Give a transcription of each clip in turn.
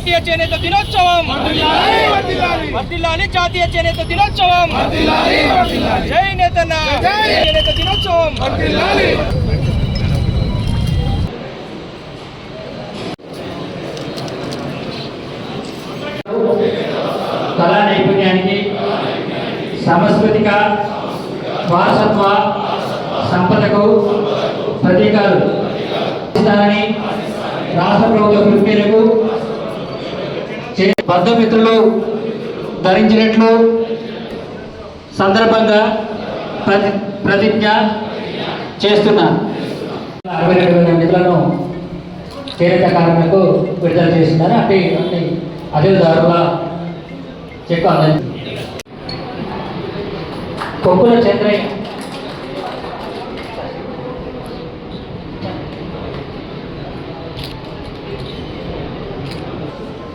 జాతీయ చేనేత దినోత్సవం. వర్ధిల్లాలి జాతీయ చేనేత దినోత్సవం. జై నేతన్న చేనేత దినోత్సవం. కళా నైపుణ్యానికి సాంస్కృతిక వారసత్వ సంపదకు ప్రతీకాలు రాష్ట్ర ప్రభుత్వ కృషి మేరకు చే- ధరించినట్లు సందర్భంగా ప్రతి ప్రతిజ్ఞ చేస్తున్నారు. అరవై రెండు వేల నిధులను చేనేత కార్మికులకు విడుదల చేస్తున్నారు అంటే అదే దారుల చెక్ అందని కొక్కుల చంద్రయ్య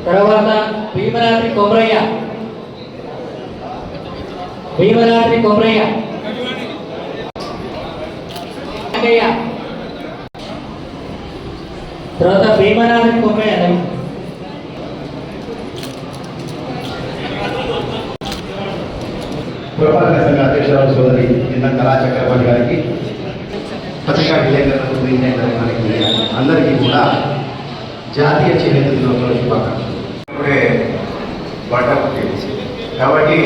తర్వాత భీమరాత్రి కొమరయ్య. భీమరాత్రి కొమరయ్య. తర్వాత భీమరాత్రి కొమరయ్య పురపాలక సంఘ అధ్యక్షురాలు సోదరి నిన్న కళా చక్రపాణి గారికి పత్రికా విలేకరులకు విలేకరులకి అందరికీ కూడా జాతీయ చేనేత దినోత్సవ శుభాకాంక్షలు ఇప్పుడే బట్ట పుట్టింది కాబట్టి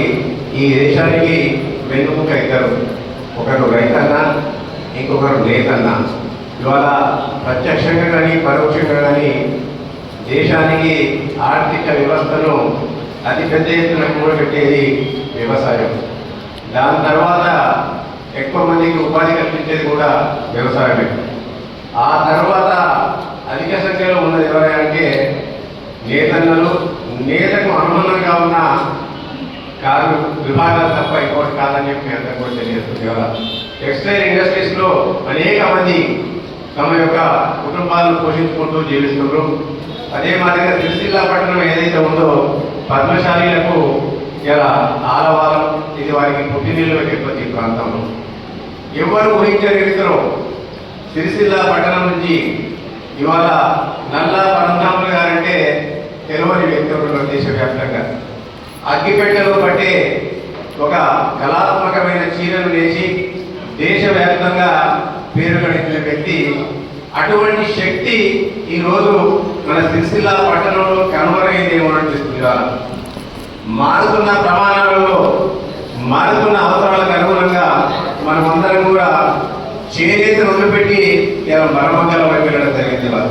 ఈ దేశానికి వెన్నుముక ఇద్దరు. ఒకరు రైతన్న ఇంకొకరు నేతన్న. ఇవాళ ప్రత్యక్షంగా కానీ పరోక్షంగా కానీ దేశానికి ఆర్థిక వ్యవస్థను అతి పెద్ద ఎత్తున కూడబెట్టేది వ్యవసాయం. దాని తర్వాత ఎక్కువ మందికి ఉపాధి కల్పించేది కూడా వ్యవసాయమే. ఆ తర్వాత అధిక సంఖ్యలో ఉన్నది ఎవరంటే నేతన్నలు. నేతకు అనుబంధంగా ఉన్న కాదు విభాగాలు తప్ప ఇంకోటి కాదని చెప్పి మీ కూడా తెలియజేస్తుంది కదా. టెక్స్టైల్ ఇండస్ట్రీస్లో అనేక మంది తమ యొక్క కుటుంబాలను పోషించుకుంటూ జీవిస్తున్నారు. అదే మాదిరిగా సిరిసిల్ల పట్టణం ఏదైతే ఉందో పద్మశాలీలకు ఇలా ఆలవారం ఇది వారికి పుట్టినీళ్ళు పెట్టే ప్రతి ప్రాంతంలో. ఎవరు ఊహించని రీతిలో సిరిసిల్ల పట్టణం నుంచి ఇవాళ నల్లా పరంధాములు గారంటే తెలియని వ్యక్తులు దేశవ్యాప్తంగా. అగ్గిపెట్టెలో పట్టే ఒక కళాత్మకమైన చీరను నేసి దేశవ్యాప్తంగా పేరు వ్యక్తి అటువంటి శక్తి ఈరోజు మన సిరిసిల్ల పట్టణంలో కనుమరుగైందేమో అనిపిస్తుంది మారుతున్న ప్రమాణాలలో మారుతున్న అవసరాలకు అనుగుణంగా మనమందరం కూడా చేనేత వదిలిపెట్టి ఇలా వైపు వెళ్ళడం జరిగింది. ఇవాళ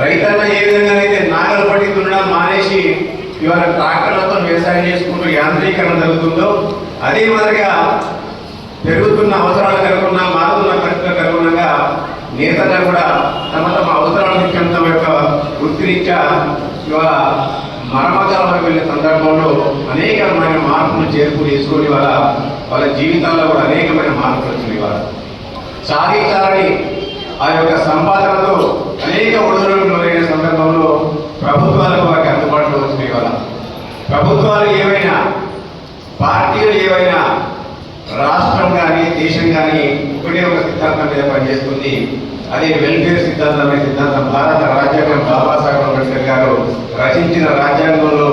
రైతన్న ఏ విధంగానైతే నాగలు పట్టి దున్నడం మానేసి ఇవాళ ట్రాక్టర్లతో వ్యవసాయం చేసుకుంటూ యాంత్రీకరణ జరుగుతుందో అదే మాదిరిగా పెరుగుతున్న అవసరాలు అనుగుణంగా మారుతున్న పరిస్థితులకు అనుగుణంగా నేతగా కూడా తమ తమ అవసరాల తమ యొక్క వృత్తిరీత్యా ఇవాళ మరమకాలకు వెళ్ళే సందర్భంలో అనేకమైన మార్పులు చేర్పు చేసుకుని వాళ్ళ వాళ్ళ జీవితాల్లో కూడా అనేకమైన మార్పులు వచ్చినాయి వాళ్ళ సాధించాలని ఆ యొక్క సంపాదనతో అనేక ఒడిదుడుకులు సందర్భంలో ప్రభుత్వాలకు వారికి అందుబాటులో వచ్చినాయి వాళ్ళ ప్రభుత్వాలు ఏవైనా పార్టీలు ఏవైనా రాష్ట్రం కానీ దేశం కానీ ఒకటే ఒక సిద్ధాంతం మీద పనిచేస్తుంది. అదే వెల్ఫేర్ సిద్ధాంతం అనే సిద్ధాంతం భారత రాజ్యాంగం బాబాసాహెబ్ అంబేద్కర్ గారు రచించిన రాజ్యాంగంలో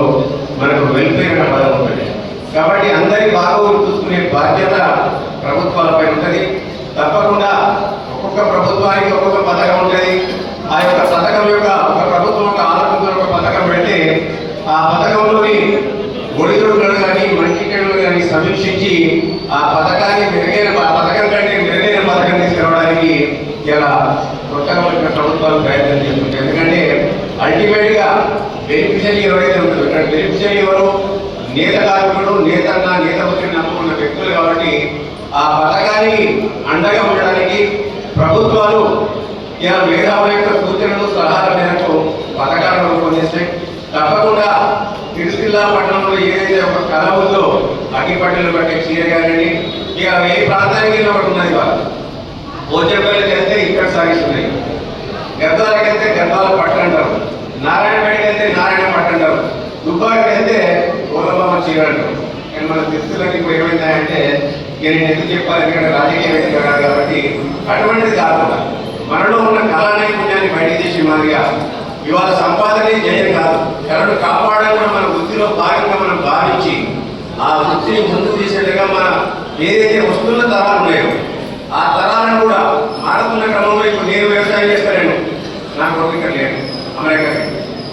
మనకు వెల్ఫేర్ అనే పదం ఉంటుంది. కాబట్టి అందరి బాగోగులు చూసుకునే బాధ్యత ప్రభుత్వాలపై ఉంటుంది. తప్పకుండా ఒక్కొక్క ప్రభుత్వానికి ఒక్కొక్క పథకం ఉంటుంది. ఆ యొక్క పథకం యొక్క ఒక ప్రభుత్వం ఒక ఆలోచన ఒక పథకం పెడితే ఆ పథకం ఒడిదుడుకులను కానీ మంచి చెడులను కానీ సమీక్షించి ఆ పథకాన్ని మెరుగైన పథకం కంటే మెరుగైన పథకం తీసుకురావడానికి ఇలా కొత్తగా వచ్చిన ప్రభుత్వాలు ప్రయత్నం చేస్తుంటాయి. ఎందుకంటే అల్టిమేట్గా బెనిఫిషరీ ఎవరైతే ఉంటుందో ఇక్కడ బెనిఫిషరీ ఎవరు నేత కార్మికుడు నేతన్న నేత వచ్చిన నమ్ముకున్న వ్యక్తులు కాబట్టి ఆ పథకానికి అండగా ఉండడానికి ప్రభుత్వాలు ఇలా మేధావుల యొక్క సూచనలు సలహాల మేరకు పథకాలను రూపొందిస్తాయి. తప్పకుండా తిరుసిల్లా పట్టణంలో ఏదైతే ఒక కళ ఉందో అగ్గిపట్టెలు పట్టే చీర ఇక ఇక ఏ ప్రాంతానికి ఒకటి ఉన్నది వాళ్ళు వెళ్తే ఇక్కడ సాగిస్తున్నాయి గద్దాలకి వెళ్తే గద్దాల పట్టు అంటారు నారాయణపేటకి వెళ్తే నారాయణ పట్టు అంటారు దుబ్బాకి వెళ్తే గోలబామ చీర అంటారు. కానీ మన తిరుసులకి ఇప్పుడు ఏమైందంటే నేను ఎందుకు చెప్పాలి? ఎందుకంటే రాజకీయ వ్యక్తి కాదు కాబట్టి అటువంటిది కాకుండా మనలో ఉన్న కళా నైపుణ్యాన్ని బయట తీసి మాదిరిగా ఇవాళ సంపాదనే జయం కాదు. కరెంటు కాపాడాలని కూడా మన వృత్తిలో భాగంగా మనం భావించి ఆ వృత్తిని ముందు తీసేట్టుగా మన ఏదైతే వస్తున్న తరాలు ఉన్నాయో ఆ తరాలను కూడా మారుతున్న క్రమంలో ఇప్పుడు నేను వ్యవసాయం చేస్తాను నా కొడుకు ఇక్కడ లేడు అమెరికా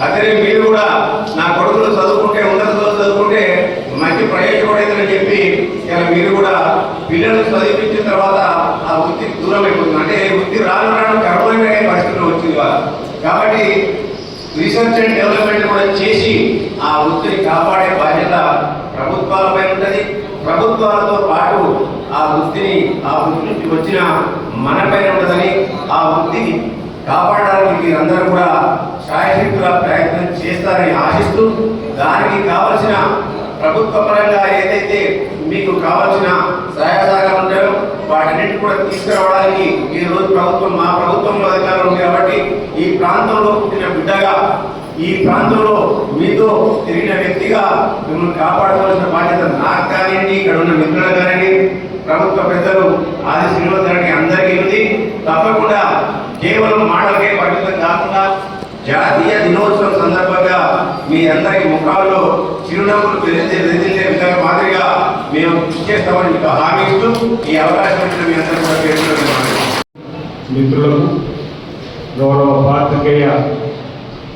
అదే మీరు కూడా నా కొడుకులు చదువుకుంటే ఉన్నత చదువు చదువుకుంటే మంచి ప్రయోజకుడైందని చెప్పి ఇలా మీరు కూడా పిల్లలను చదివించిన తర్వాత ఆ వృత్తికి దూరం అయిపోతుంది అంటే వృత్తి రాను రాను గర్వమైన పరిస్థితులు వచ్చింది వాళ్ళ కాబట్టి రీసెర్చ్ అండ్ డెవలప్మెంట్ కూడా చేసి ఆ వృత్తిని కాపాడే బాధ్యత ప్రభుత్వాలపై ఉంటుంది. ప్రభుత్వాలతో పాటు ఆ వృత్తిని ఆ వృత్తి నుంచి వచ్చిన మనపైన ఉంటుందని ఆ వృత్తిని కాపాడడానికి మీరందరూ కూడా శాయశక్తుల ప్రయత్నం చేస్తారని ఆశిస్తూ దానికి కావలసిన ప్రభుత్వ పరంగా ఏదైతే మీకు కావాల్సిన సహాయ సహకారం ఉంటాయో వాటన్నిటి కూడా తీసుకురావడానికి ఈ రోజు ప్రభుత్వం మా ప్రభుత్వంలో అధికారులు కాబట్టి ఈ ప్రాంతంలో పుట్టిన బిడ్డగా ఈ ప్రాంతంలో మీతో తిరిగిన వ్యక్తిగా మిమ్మల్ని కాపాడుకోవాల్సిన బాధ్యత నాకు కానివ్వండి ఇక్కడ ఉన్న మిత్రులు కానివ్వండి ప్రభుత్వ పెద్దలు ఆది శ్రీనివాస్ గారికి అందరికీ ఉంది. తప్పకుండా కేవలం మాటలకే పరిమితం కాకుండా జాతీయ దినోత్సవం సందర్భంగా మీ అందరికి ముఖాల్లో చిరునవ్వులు వెలితే వెదిలే విధంగా మాదిరిగా మేము కృషి చేస్తామని మీకు హామీ ఇస్తూ ఈ అవకాశం ఇచ్చిన మీ అందరూ కూడా మిత్రులకు గౌరవ పాత్రికేయ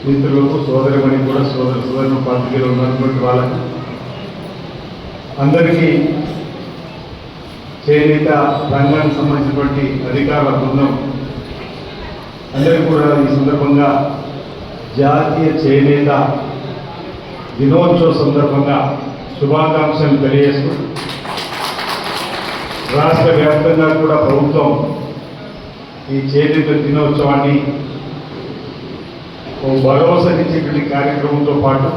ఇంతలోపు సోదరిమణి కూడా సోదర సోదరులు పాత్రికేయులు ఉన్నటువంటి వాళ్ళకి అందరికీ చేనేత రంగానికి సంబంధించినటువంటి అధికారుల బృందం. అందరికీ కూడా ఈ సందర్భంగా జాతీయ చేనేత దినోత్సవ సందర్భంగా శుభాకాంక్షలు తెలియజేస్తూ రాష్ట్ర వ్యాప్తంగా కూడా ప్రభుత్వం ఈ చేనేత దినోత్సవాన్ని ఓ భరోసానిచ్చేటువంటి కార్యక్రమంతో పాటు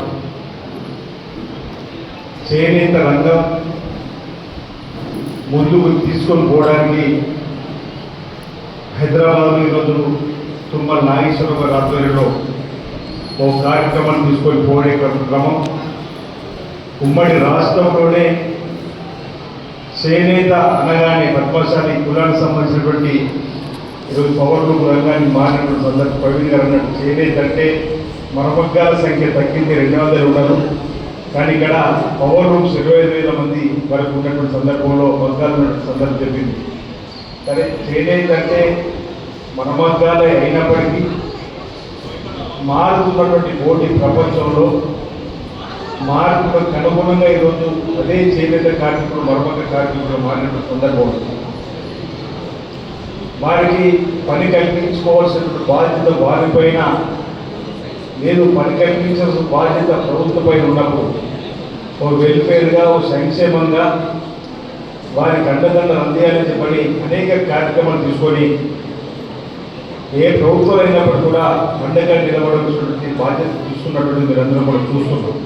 చేనేత రంగం ముందుకు తీసుకొని పోవడానికి హైదరాబాద్ ఈరోజు తుమ్మల నాగేశ్వరరావు గారి ఆధ్వర్యంలో ఓ కార్యక్రమాన్ని తీసుకొని పోడే క్రమం. ఉమ్మడి రాష్ట్రంలోనే చేనేత అనగానే పద్మశాలి కులానికి సంబంధించినటువంటి ఈరోజు పవర్ రూమ్ రంగాన్ని మారినటువంటి సందర్భం ప్రవీణ్ గారు అన్నట్టు చేనేత అంటే మరమగ్గాల సంఖ్య తగ్గింది రెండు వందలు ఉండదు. కానీ ఇక్కడ పవర్ రూమ్స్ ఇరవై ఐదు వేల మంది వరకు ఉన్నటువంటి సందర్భంలో మగ్గాలు ఉన్నటువంటి సందర్భం చెప్పింది సరే చేనేత అంటే మరమగ్గాలే అయినప్పటికీ మారుతున్నటువంటి పోటీ ప్రపంచంలో మార్పులకు అనుగుణంగా ఈరోజు అదే చేనేత కార్మికులు మరమగ్గ కార్మికులు మారినటువంటి సందర్భం వారికి పని కల్పించుకోవాల్సినటువంటి బాధ్యత వారిపైన. నేను పని కల్పించాల్సిన బాధ్యత ప్రభుత్వంపై ఉన్నప్పుడు ఓ వెల్ఫేర్గా ఓ సంక్షేమంగా వారికి అండదండలు అందేయాలని చెప్పని అనేక కార్యక్రమాలు తీసుకొని ఏ ప్రభుత్వం అయినప్పుడు కూడా అండగా నిలబడాల్సినటువంటి బాధ్యత తీసుకున్నటువంటి మీరందరూ కూడా చూస్తున్నాం.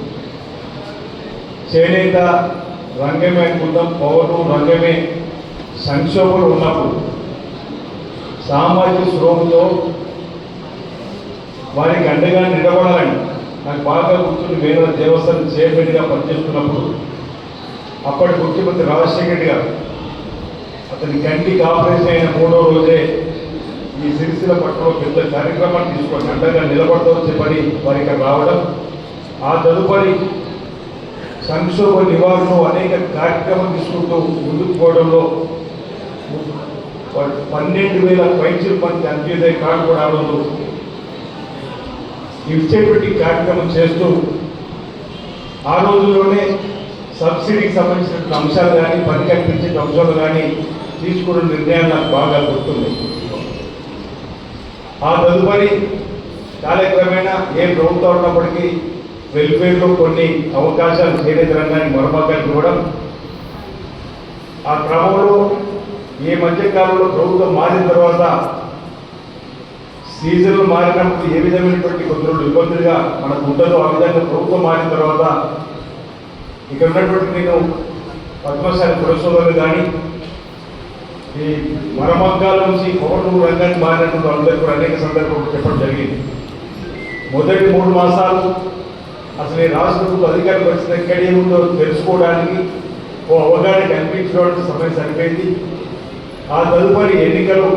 చేనేత రంగమే అనుకుందాం పౌరు రంగమే సంక్షోభంలో ఉన్నప్పుడు సామాజిక శ్రోమతో వారికి అండగా నిలబడాలని నాకు బాగా గుర్తుంది వేరే దేవస్థానం చైర్మన్గా పనిచేస్తున్నప్పుడు. అప్పటి ముఖ్యమంత్రి రాజశేఖర రెడ్డి గారు అతని కంటికి ఆపరేషన్ అయిన మూడో రోజే ఈ సిరిసిల పట్టణంలో పెద్ద కార్యక్రమాన్ని తీసుకొని అండగా నిలబడతామని చెప్పని వారి ఇక్కడ రావడం ఆ తదుపరి సంక్షోభ నివారణలో అనేక కార్యక్రమం తీసుకుంటూ ముందుకు పోవడంలో పన్నెండు వేల పైచుల మంది అంత్యోదయ కార్డు కూడా ఇచ్చేటువంటి కార్యక్రమం చేస్తూ ఆ రోజుల్లోనే సబ్సిడీకి సంబంధించిన అంశాలు కానీ పని కల్పించే అంశాలు కానీ తీసుకున్న నిర్ణయాలు నాకు బాగా గుర్తుంది. ఆ తదుపరి కాలక్రమేణా ఏ ప్రభుత్వం ఉన్నప్పటికీ వెల్ఫేర్లో కొన్ని అవకాశాలు చేనేత రంగానికి మరమ్మకాలు కూడా ఆ క్రమంలో ఈ మధ్యకాలంలో ప్రభుత్వం మారిన తర్వాత సీజన్లు మారినప్పుడు ఏ విధమైనటువంటి కొంత రోజులు ఇబ్బందులుగా మనకు ఉండదు ఆ విధంగా ప్రభుత్వం మారిన తర్వాత ఇక్కడ ఉన్నటువంటి నేను పద్మశాలి పురస్సోదరులు కానీ ఈ మరమగ్గాల నుంచి కోటూరు రంగానికి మారినటువంటి వాళ్ళందరూ కూడా అనేక సందర్భాలు చెప్పడం జరిగింది. మొదటి మూడు మాసాలు అసలు ఈ రాష్ట్ర ప్రభుత్వ అధికారులు వచ్చిన ఎక్కడ ఏముందో తెలుసుకోవడానికి ఓ అవగాహన కల్పించడానికి సమయం సరిపోయింది. ఆ తదుపరి ఎన్నికలు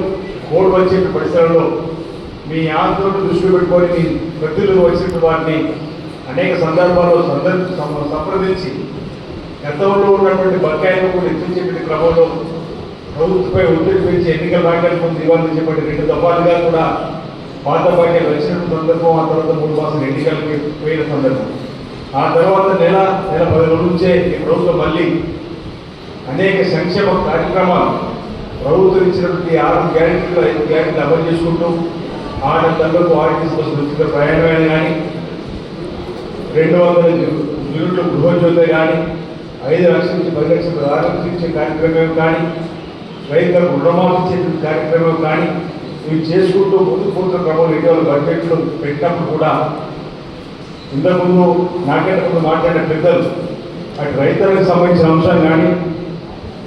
కోడ్ వచ్చే పరిసరాల్లో మీ ఆందోళన దృష్టిలో పెట్టుకొని మీ ప్రతిలో వచ్చిన వారిని అనేక సందర్భాల్లో సందర్ సంప్రదించి గతంలో ఉన్నటువంటి బకాయిలు కూడా ఎత్తించేటువంటి క్రమంలో ప్రభుత్వంపై ఒత్తిడి పెంచి ఎన్నికల రాగానే ముందు రెండు దఫాలుగా కూడా పాత బకాయిలు వచ్చిన సందర్భం ఆ తర్వాత మూడు మాసాలు ఎన్నికలకి పోయిన సందర్భం. ఆ తర్వాత నెల నెల పది రోజుల నుంచే ఈ ప్రభుత్వం మళ్ళీ అనేక సంక్షేమ కార్యక్రమాలు ప్రభుత్వం ఇచ్చినటువంటి ఆరు గ్యారెంటీలు ఐదు గ్యారెంటీలు అమలు చేసుకుంటూ ఆరు తల్లకు ఆర్టీసీ బస్సులు ఉచిత ప్రయాణమైన కానీ రెండు వందల యూనిట్లు గృహజ్యోతి కానీ ఐదు లక్షల నుంచి పది లక్షల ఆరోగ్యం ఇచ్చే కార్యక్రమం కానీ రైతులకు రుణమాఫీ చేసే కార్యక్రమం కానీ ఇవి చేసుకుంటూ ముందు పోతున్న క్రమంలో ఇటీవల బడ్జెట్లు పెట్టినప్పుడు కూడా ఇంతకుముందు నాకంటే ముందు మాట్లాడిన పెద్దలు అటు రైతులకు సంబంధించిన అంశం కానీ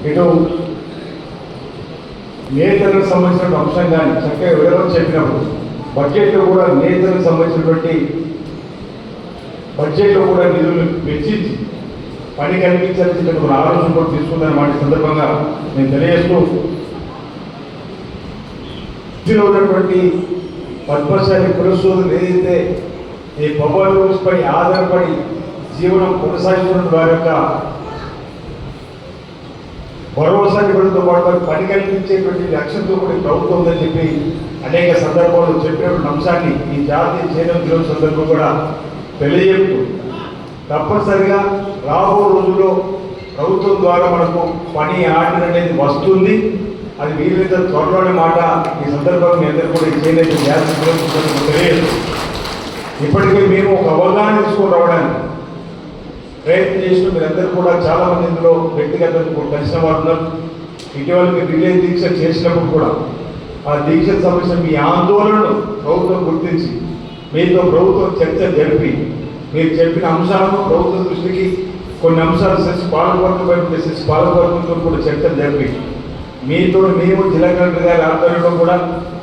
ఇటు నేతలకు సంబంధించిన అంశం కానీ చక్కగా వివరం చెప్పినప్పుడు బడ్జెట్లో కూడా నేతలకు సంబంధించినటువంటి బడ్జెట్లో కూడా నిధులు వెచ్చించి పని కల్పించాల్సినటువంటి ఆలోచన కూడా తీసుకుందని మాట సందర్భంగా నేను తెలియజేస్తూ ఇందులో ఉన్నటువంటి పద్మశాలి పురస్సోదులు ఏదైతే ఈ పవర్ రూల్స్పై ఆధారపడి జీవనం కొనసాగిస్తున్న వారి యొక్క భరోసా ఇవ్వడంతో పాటు వారికి పని కల్పించేటువంటి లక్ష్యంతో కూడా ప్రభుత్వం ఉందని చెప్పి అనేక సందర్భాల్లో చెప్పినటువంటి అంశాన్ని ఈ జాతీయ చేనం దినం సందర్భం కూడా తెలియజేస్తూ తప్పనిసరిగా రాబో రోజుల్లో ప్రభుత్వం ద్వారా మనకు పని ఆర్డర్ అనేది వస్తుంది. అది వీలైతే త్వరలోనే మాట ఈ సందర్భంగా మీ అందరూ కూడా చేయలేదు చేనేత తెలియదు ఇప్పటికే మేము ఒక అవగాహన తీసుకొని రావడానికి ప్రయత్నం చేసిన మీరందరూ కూడా చాలా మంది ఇందులో వ్యక్తిగతంగా కలిసిన వారు ఉన్నారు. ఇటీవల మీరు విజయ దీక్ష చేసినప్పుడు కూడా ఆ దీక్ష సమస్య మీ ఆందోళనను ప్రభుత్వం గుర్తించి మీతో ప్రభుత్వం చర్చ జరిపి మీరు చెప్పిన అంశాలను ప్రభుత్వ దృష్టికి కొన్ని అంశాలు సెస్ పాలకవర్గం ఉండే సెస్ పాలకవర్గంతో కూడా చర్చలు జరిపి మీతో మేము జిల్లా కలెక్టర్ గారి ఆధ్వర్యంలో కూడా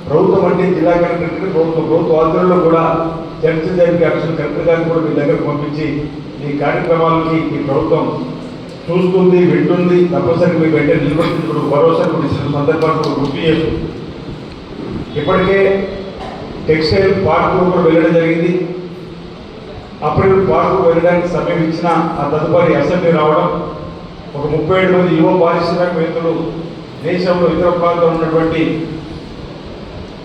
ప్రభుత్వం అంటే జిల్లా కలెక్టర్ ప్రభుత్వం ప్రభుత్వ ఆధ్వర్యంలో కూడా చర్చ జరిపి అక్షర కలెక్టర్ గారిని కూడా మీ దగ్గరకు పంపించి మీ కార్యక్రమాలకి ఈ ప్రభుత్వం చూస్తుంది వింటుంది తప్పనిసరిగా మీ వెంటనే నిలబడుతుంది భరోసా కూడా ఇచ్చిన సందర్భాన్ని గుర్తు చేస్తూ ఇప్పటికే టెక్స్టైల్ పార్కు కూడా వెళ్ళడం జరిగింది. అప్పుడు పార్కు వెళ్ళడానికి సమయం ఇచ్చిన ఆ తదుపరి అసెంబ్లీ రావడం ఒక ముప్పై ఏడు మంది యువ పారిశ్రామికవేత్తలు దేశంలో ఇతర ప్రాంతంలో ఉన్నటువంటి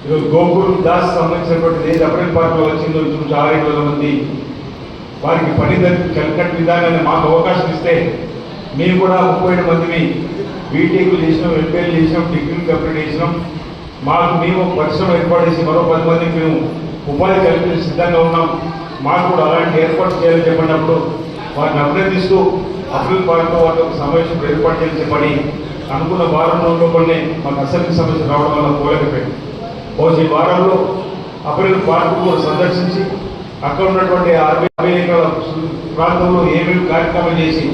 ఈరోజు గోకుల్ దాస్ సంబంధించినటువంటి దేశ అప్రిల్ పార్క్ వచ్చిందో ఇంచుమించు ఆరు వేల మంది వారికి పని కలికట్ విధానాన్ని మాకు అవకాశం ఇస్తే మేము కూడా ముప్పై ఏడు మందిని బీటెక్లు చేసినాం ఎంపీఎల్ చేసినాం డిగ్రీలు కంప్లీట్ చేసినాం. మాకు మేము పరిశ్రమ ఏర్పాటు చేసి మరో పది మందికి మేము ఉపాధి కల్పించి సిద్ధంగా ఉన్నాం. మాకు కూడా అలాంటి ఏర్పాటు చేయాలని చెప్పినప్పుడు వారిని అభినందిస్తూ అభివృద్ధి పార్టీలో వారితో సమావేశం ఏర్పాటు చేసే పని అనుకున్న వారంలో రోజుల్లోనే మాకు అసెంబ్లీ సమస్య రావడం వల్ల పోలేకపోయింది బహుశా ఈ వారంలో అభివృద్ధి పార్కు కూడా సందర్శించి అక్కడ ఉన్నటువంటి అరవై ప్రాంతంలో ఏమేమి కార్యక్రమాలు చేసి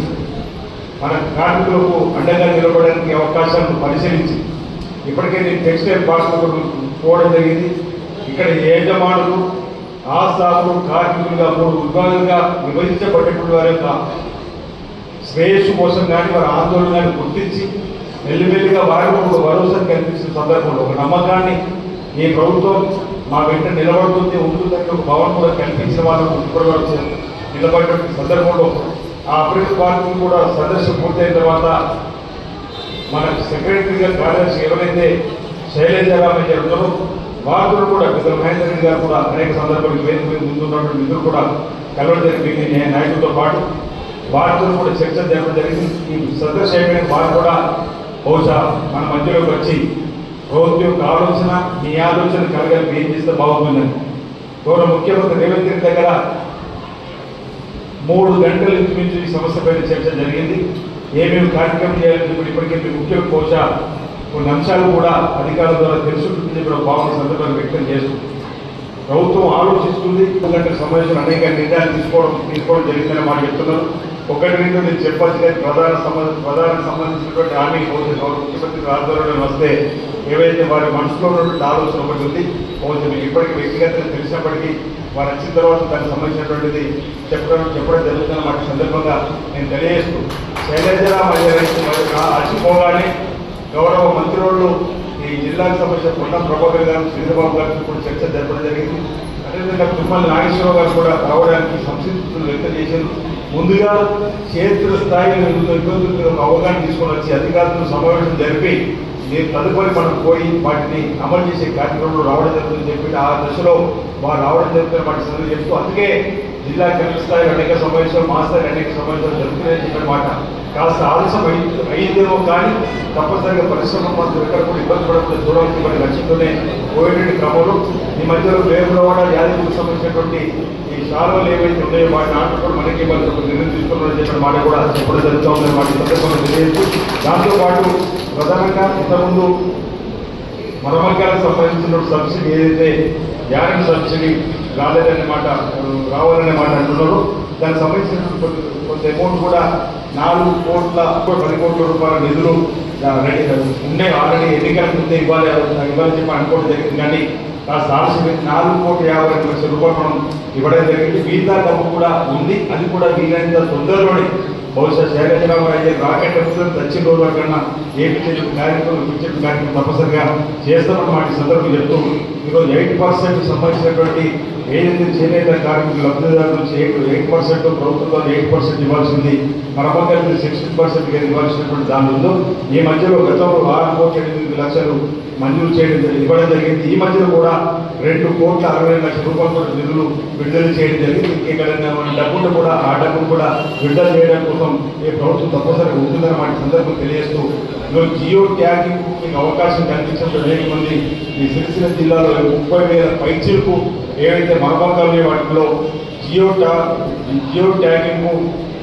మన కార్మికులకు అండగా నిలబడడానికి అవకాశాలను పరిశీలించి ఇప్పటికే నేను టెక్స్టైల్ పార్క్ పోవడం జరిగింది. ఇక్కడ యజమానులు ఆస్థాపులు కార్మికులుగా మూడు విభాగంగా విభజించబడేటువంటి వారి యొక్క శ్రేయస్సు కోసం కానీ వారి ఆందోళన కానీ గుర్తించి మెల్లిమెల్లిగా వారికి ఒక భరోసా కల్పించిన సందర్భంలో ఒక నమ్మకాన్ని ఈ ప్రభుత్వం మా వెంట నిలబడుతుంది ఉంటుందని ఒక భావన కూడా కల్పించిన వాళ్ళకు ఇప్పటి వరకు నిలబడిన సందర్భంలో ఆ అభివృద్ధి పార్టీ కూడా సదస్సు పూర్తయిన తర్వాత మన సెక్రటరీగా కార్యదర్శి ఎవరైతే శైలేంద్రరామయ్య గారు ఉన్నారో వారు కూడా పెద్దల మహేందర్ రెడ్డి గారు కూడా అనేక సందర్భాలు వేదిక మీద ముందున్నటువంటి మిత్రులు కూడా కలవడం జరిగింది. నే- నాయకులతో పాటు వారితో కూడా చర్చ జరగడం జరిగింది. ఈ సదస్సు అయిపోయిన వారు కూడా బహుశా మన మధ్యలోకి వచ్చి ప్రభుత్వం యొక్క ఆలోచన మీ ఆలోచన కలగాలి ఏం చేస్తే బాగుంటుందని గౌరవ ముఖ్యమంత్రి రేవంత్ రెడ్డి దగ్గర మూడు గంటల ఇంచుమించు ఈ సమస్య పైన చర్చ జరిగింది. ఏమేమి కార్యక్రమం చేయాలని చెప్పి ఇప్పటికే మీ ముఖ్య బహుశా కొన్ని అంశాలు కూడా అధికారుల ద్వారా తెలుసుకుంటుంది చెప్పి భావన సందర్భాన్ని వ్యక్తం చేస్తుంది ప్రభుత్వం ఆలోచిస్తుంది. ఎందుకంటే సమావేశం అనేక నిర్ణయాలు తీసుకోవడం తీసుకోవడం జరిగిందని మాట చెప్తున్నారు. ఒకటి రెండు నేను చెప్పాల్సిన ప్రధాన సంబంధ ప్రధాన సంబంధించినటువంటి హామీ బహుశా ముఖ్యమంత్రి ఆధ్వర్యంలో వస్తే ఏవైతే వారి మనసులో ఉన్నటువంటి ఆలోచన ఒకటి ఉంది బహుశా మీకు ఇప్పటికీ వ్యక్తిగతంగా తెలిసినప్పటికీ వారు వచ్చిన తర్వాత దానికి సంబంధించినటువంటిది చెప్పడం చెప్పడం జరుగుతున్న మాట సందర్భంగా నేను తెలియజేస్తూ శైలజరామయ్య అచ్చిపోగానే గౌరవ మంత్రులు ఈ జిల్లాకు సంబంధించిన పొన్నం ప్రభాకర్ గారు చంద్రబాబు గారికి కూడా చర్చ జరపడం జరిగింది. అదేవిధంగా తుమ్మల నాగేశ్వరరావు గారు కూడా రావడానికి సంసిద్ధులు వ్యక్తం చేశారు. ముందుగా క్షేత్ర స్థాయిలో ఎదుగుతున్న ఒక అవగాహన తీసుకొని వచ్చి అధికారులతో సమావేశం జరిపి నేను తదుపరి మనం పోయి వాటిని అమలు చేసే కార్యక్రమంలో రావడం జరుగుతుందని చెప్పి ఆ దశలో వారు రావడం జరుగుతుంది వాటి సర్వే చేస్తూ అందుకే జిల్లా కేంద్ర స్థాయిలో అనేక సమావేశాలు మా స్థాయిలో అనేక సమావేశాలు జరుగుతున్నాయని చెప్పిన మాట కాస్త ఆలస్యం అయి- అయ్యిందేమో కానీ తప్పనిసరిగా పరిశ్రమ మాత్రం ఎక్కడ కూడా ఇబ్బంది పడకుండా చూడాల్సిన వాటి లక్ష్యంతోనే పోయేటువంటి క్రమంలో ఈ మధ్యలో వేములవాడ యాదగిరికి సంబంధించినటువంటి ఈ శాలలు ఏవైతే ఉన్నాయో వాటి నాటి కూడా మనకి వాళ్ళు నిర్ణయం తీసుకున్నారని చెప్పిన మాట కూడా ఇప్పుడు జరుగుతూ ఉందని మాట సందర్భంగా తెలియదు దాంతోపాటు ప్రధానంగా ఇంతకుముందు మరమకాలకు సంబంధించిన సబ్సిడీ ఏదైతే యానం సబ్సిడీ రాలేదనే మాట రావాలనే మాట అంటున్నారు. దానికి సంబంధించిన కొంత అమౌంట్ కూడా నాలుగు కోట్ల పది కోట్ల రూపాయల నిధులు ఆ, ఉండే ఆల్రెడీ ఎన్నికల ముందే ఇవ్వాలి ఇవ్వాలని చెప్పి అనుకోవడం జరిగింది. కానీ కాస్త ఆలస్యం నాలుగు కోట్ల యాభై ఐదు లక్షల రూపాయలు మనం ఇవ్వడం జరిగింది. మిగతా డబ్బు కూడా ఉంది. అది కూడా వీలైనంత తొందరలోనే బహుశా శైలజరావు అయితే రాకెట్ ఎప్పుడు దక్షిణ రోజుల కన్నా ఏపీ చెట్టు కార్యక్రమం విద్యుత్ కార్యక్రమం తప్పనిసరిగా చేస్తామని మాట సందర్భం చెప్తూ ఈరోజు ఎయిట్ పర్సెంట్ సంబంధించినటువంటి ఏదైతే చేనేత కార్మికులు లబ్ధిదారులు ఎయిట్ ఎయిట్ పర్సెంట్ ప్రభుత్వం ఎయిట్ పర్సెంట్ ఇవ్వాల్సింది మరొకరికి సిక్స్టీన్ పర్సెంట్గా ఇవ్వాల్సినటువంటి దాని ఉందో ఈ మధ్యలో గతంలో ఆరు కోట్ల ఎనిమిది లక్షలు మంజూరు చేయడం ఇవ్వడం జరిగింది. ఈ మధ్యలో కూడా రెండు కోట్ల అరవై లక్షల రూపాయల నిధులు విడుదల చేయడం జరిగింది. ఇక్కడ డబ్బులు కూడా ఆ డబ్బును కూడా విడుదల చేయడం కోసం ఈ ప్రభుత్వం తప్పనిసరిగా ఉంటుందని మా సందర్భం తెలియజేస్తూ ఈరోజు జియో ట్యాగింగ్ మీకు అవకాశం కల్పించడం అనేక మంది ఈ సిరిసిల్ల జిల్లాలో ముప్పై వేల పైచీలకు ఏవైతే మరమకాలు వాటిలో జియో టా జియో ట్యాగింగ్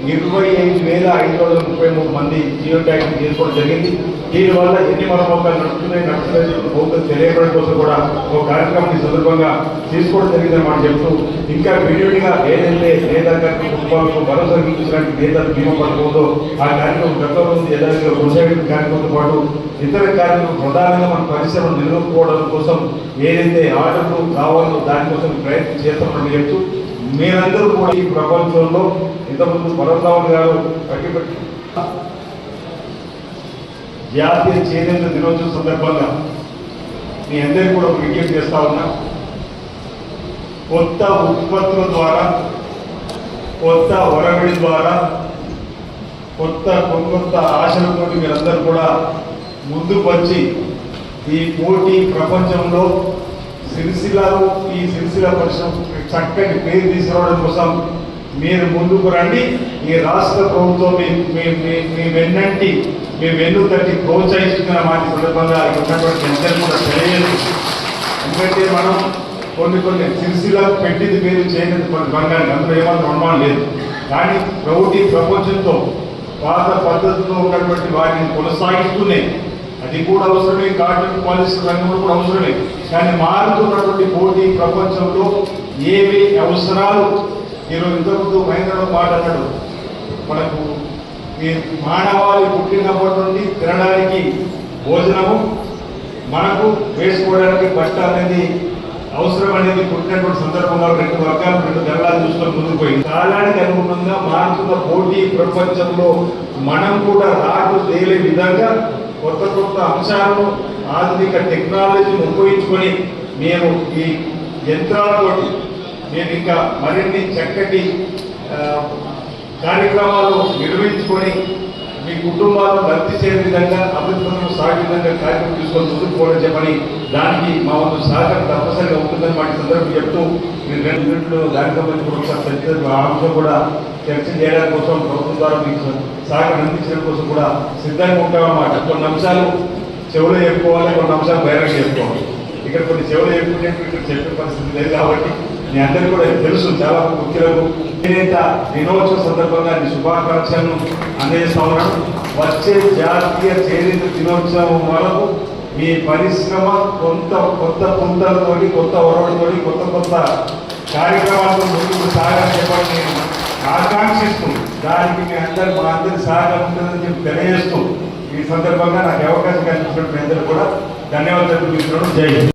ఇరవై ఐదు వేల ఐదు వందల ముప్పై మూడు మంది జియో ట్యాగింగ్ చేసుకోవడం జరిగింది. దీనివల్ల ఎన్ని మరమకాలు నడుస్తున్నాయి నడుస్తున్నాయి చెప్పి ప్రభుత్వం తెలియడం కోసం కూడా ఒక కార్యక్రమం ఈ సందర్భంగా తీసుకోవడం జరిగిందన్నమాట చెప్తూ ఇంకా విడివిడిగా ఏదైతే నేతల కుటుంబాలకు భరోసా కల్పించడానికి నేతలు బీమా పథకం ఆ కార్యక్రమం గతంలో ఏదైనా యథావిధిగా కొనసాగించిన కార్యక్రమంతో పాటు ఇతర కార్యక్రమం ప్రధానంగా మన పరిశ్రమను నిలుపుకోవడం కోసం ఏదైతే ఆర్డర్లు కావాలో దానికోసం ప్రయత్నం చేస్తామని చెప్తూ మీరందరూ కూడా ఈ ప్రపంచంలో ఇంతకుముందు పరమరావు గారు కట్టిపెట్టి జాతీయ చేనేత దినోత్సవం సందర్భంగా మీ అందరికీ కూడా ఒక విజ్ఞప్తి చేస్తా ఉన్నా. కొత్త ఉత్పత్తుల ద్వారా కొత్త ఒరవిడి ద్వారా కొత్త కొత్త ఆశలతోటి మీరందరూ కూడా ముందుకు వచ్చి ఈ పోటీ ప్రపంచంలో సిరిసిల్లాలో ఈ సిరిసిల్ల పరిశ్రమ చక్కని పేరు తీసుకురావడం కోసం మీరు ముందుకు రండి. ఈ రాష్ట్ర ప్రభుత్వం మీ మీ వెన్నంటి మీ వెన్ను తట్టి ప్రోత్సహిస్తున్న మాట సందర్భంగా ఉన్నటువంటి అందరూ కూడా తెలియజేస్తుంది ఎందుకంటే మనం కొన్ని కొన్ని సిరిసిల్ల పెట్టింది పేరు చేయలేదు కొన్ని బంగారం అందులో ఏమన్నా అనుమానం లేదు. కానీ ప్రౌఢి ప్రపంచంతో పాత పద్ధతిలో ఉన్నటువంటి వాటిని కొనసాగిస్తూనే అది కూడా అవసరమే. కాటన్ పాలసీ రంగంలో కూడా అవసరమే. కానీ మారుతున్నటువంటి పోటీ ప్రపంచంలో ఏవి అవసరాలు? నేను ఇంతకుముందు మహేంద్ర మాట అన్నాడు మనకు మానవాళి పుట్టినప్పటి నుండి తినడానికి భోజనము మనకు వేసుకోవడానికి బట్ట అనేది అవసరం అనేది పుట్టినటువంటి సందర్భంలో రెండు వర్గాలు రెండు గల్లాలు చూసుకొని ముందుకు పోయింది. కాలానికి అనుగుణంగా మారుతున్న పోటీ ప్రపంచంలో మనం కూడా రాటు తేలే విధంగా కొత్త కొత్త అంశాలను ఆధునిక టెక్నాలజీని ఉపయోగించుకొని మేము ఈ యంత్రాలతోటి మేము ఇంకా మరిన్ని చక్కటి కార్యక్రమాలు నిర్వహించుకొని మీ కుటుంబాలను లబ్ధి చేయని విధంగా అభివృద్ధి సాగే విధంగా కార్యక్రమం తీసుకొని ముందుకు పోవడం చెప్పని దానికి మా వంతు సహకారం తప్పనిసరిగా ఉంటుందని వాటి సందర్భం చెప్తూ మీరు రెండు మినిట్లు దానితో సంబంధించి కూడా ఒకసారి చర్చ ఆ అంశం కూడా చర్చ చేయడానికి కోసం ప్రభుత్వం ద్వారా మీకు సహకారం అందించడం కోసం కూడా సిద్ధంగా ఉంటామన్నమాట కొన్ని అంశాలు చెవులు చెప్పుకోవాలి కొన్ని అంశాలు బహిరంగ చెప్పుకోవాలి. ఇక్కడ కొన్ని చెవులు చెప్పుకుంటే ఇక్కడ చెప్పే పరిస్థితి లేదు కాబట్టి మీ అందరికీ కూడా తెలుసు చాలా ముఖ్యులకు. నేనేత దినోత్సవ సందర్భంగా నీ శుభాకాంక్షలను అందజేస్తా ఉన్నాను వచ్చే జాతీయ చేనేత దినోత్సవం వరకు మీ పరిశ్రమ కొంత కొత్త పుంతలతోటి కొత్త ఒరవడితోటి కొత్త కొత్త కార్యక్రమాలతో ముందుకు సాగాలని చెప్పని నేను ఆకాంక్షిస్తూ దానికి మీ అందరు మా అందరి సహకారం ఉంటుందని చెప్పి తెలియజేస్తూ ఈ సందర్భంగా నాకు అవకాశం కల్పించిన మీ అందరూ కూడా ధన్యవాదాలు తెలుపుతున్నాను. జై